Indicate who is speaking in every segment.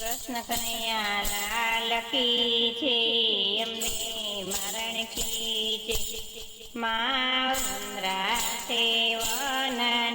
Speaker 1: કૃષ્ણ કનૈયા લખી છે અમને મરણ કી છે. મા સેવના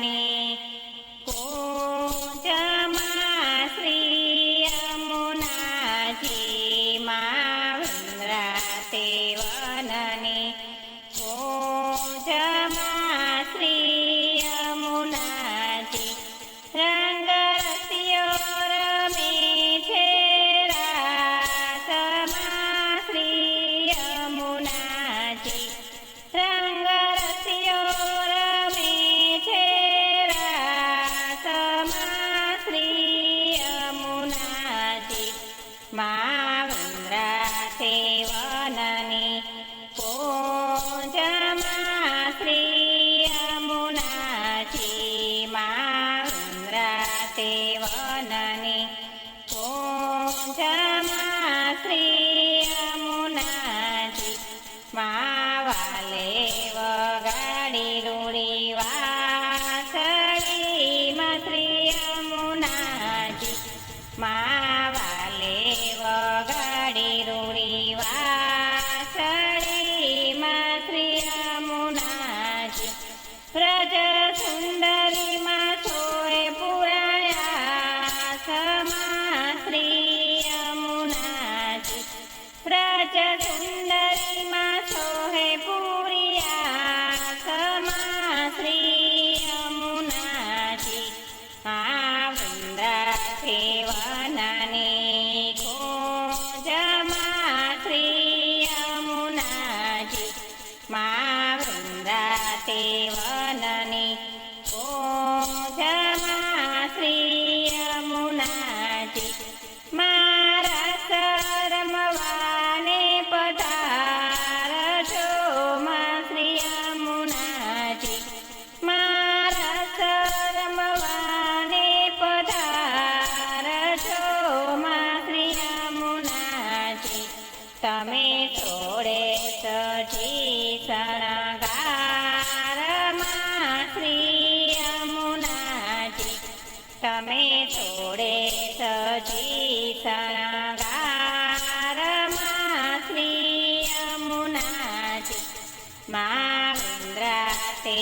Speaker 1: Namaste. નજીક મા વૃંદા તમે છોડે સજી શણગારમાં શ્રી યમુનાજી. તમે છોડે સજી શણગારમાં શ્રી યમુનાજી. મા તે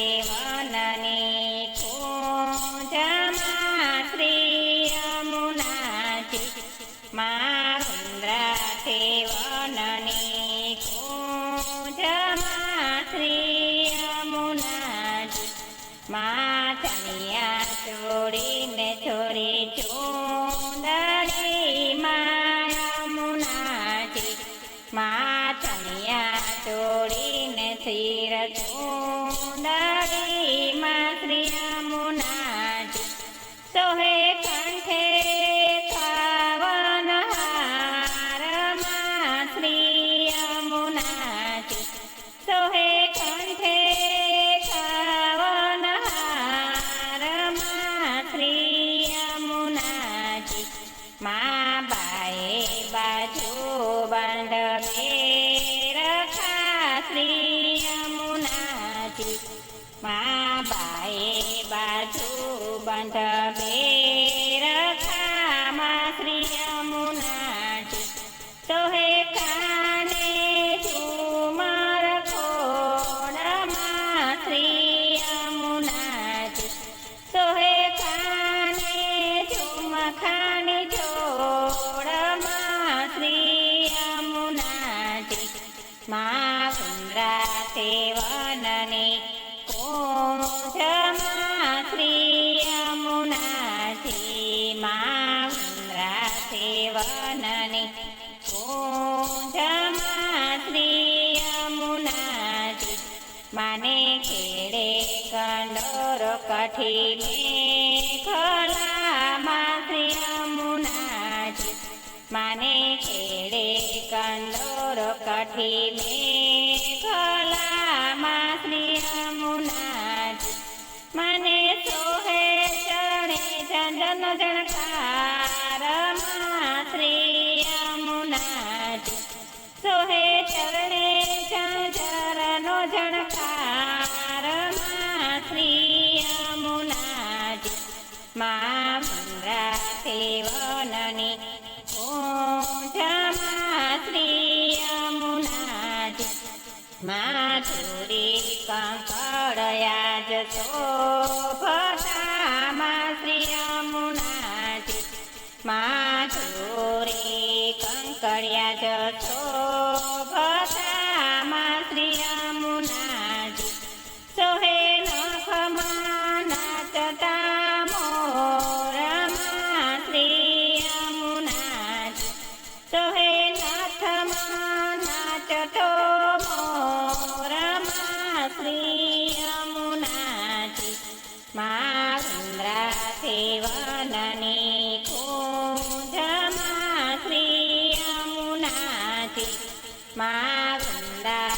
Speaker 1: મા બાએ બાજુ બંધ રખા શ્રી યમુનાજી. મા બાએ બાજુ બંધ બે કઠીને ખોલામાં શ્રી રમુનાજી માને ખેડે કંદોર કઠીને ખોલામાં શ્રી રમુનાજી મને માધુરી કંકળયા જ શોભતામાં શ્રી યમુનાજી. માધુરી કંકળ્યા જ શોભતામાં શ્રી યમુનાજી. સોહે નખમાં નાચતા મોરમાં શ્રી યમુનાજી. સોહે નાથમાં નાચતો શ્રી યમુનાજી માન્દ્રાથી વનની કુંજમાં શ્રી યમુનાજી માન્દ્રાથી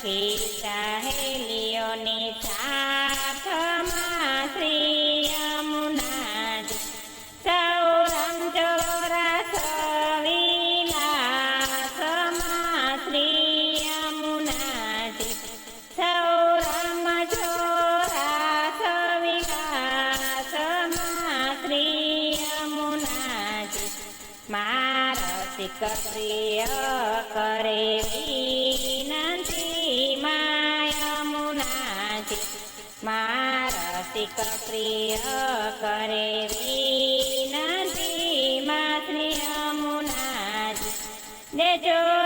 Speaker 1: સરખી સહેલીઓની સાથમાં શ્રી યમુનાજી સૌરમ ચોરસ વિલાસમાં શ્રી યમુનાજી સૌરમ ચોરસ વિલાસમાં શ્રી યમુનાજી પ્રિય કરે પ્રિય કરે વિનતી માત્રી અમુનાજ દેજો